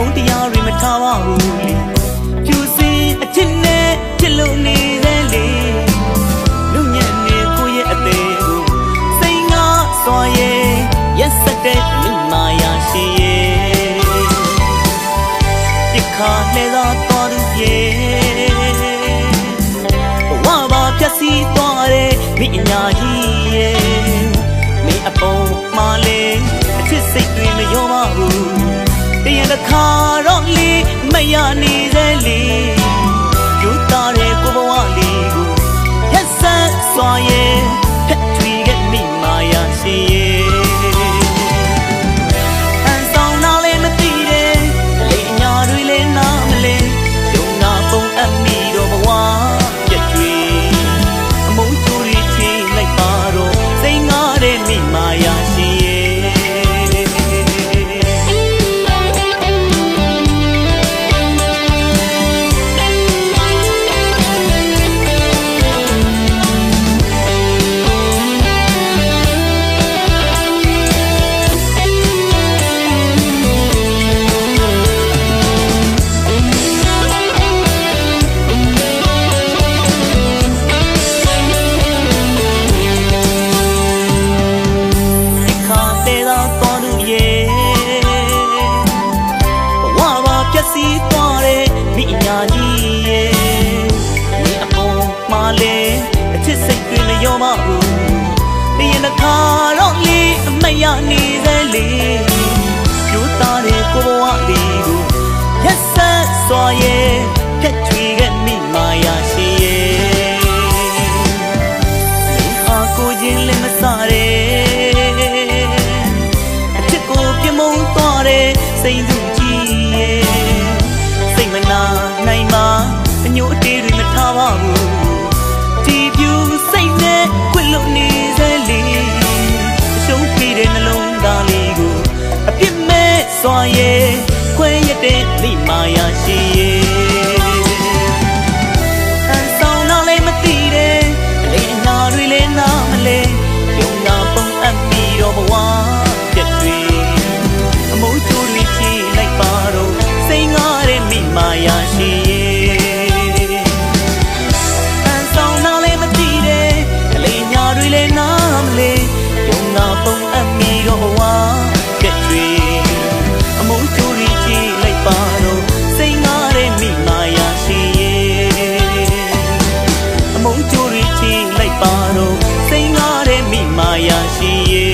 မုန်းတရားတွေမထားပါဘူးဖြူစင်အချစ်နဲ့ချစ်လို့နေတယ်လေလူညံ့နေကိုရဲ့အသေးကိုစိတ်ငါစွာရဲ့ရက်စက်တဲ့မိမာယာရှိရဲ့ဒီခါလဲတော့တော်သူရဲ့ဘဝပါဖြတ်စီးသွားတဲ့မိအညာကြီးရဲ့မိအပေါ်မှာလေအချစ်စိတ်တွေမရောပါဘူး တရင်တစ်ခါတော့လေးမရနေစေလေယူသားတဲ့ကိုဘဝလေးကိုရက်ဆက်စွာရဲ့ဖက်ထွေခဲ့မိမာယာရှိရဲ့အန်ဆောင်နာလည်းမသိတယ်လေညာတွေလည်းနားမလဲယုံနာပုံအပ်မိတော့ဘဝပြက်တွေအမုန်းချိုးတွေချေလိုက်ပါတော့စိတ်ငါတဲ့မိမာယာရှိ ရင်တစ်ခါတော့လေးအမတ်ရနေစေလေပြိုးသားတဲ့ကိုဘဝလေးကိုရက်ဆက်စွာရဲ့ဖြတ်ချွေခဲ့မိမာယာရှိရဲ့ဒီဟာကိုချင်းလည်းမစားတဲ့အချစ်ကိုပြမုံသွားတဲ့စိတ်သူကြီးရဲ့စိတ်မနာနိုင်ပါအညို့အတေးတွေမထားပါဘူးဒီပြူစိတ်နဲ့ခွလို့နေစေလေ မိ ယာရှိရေ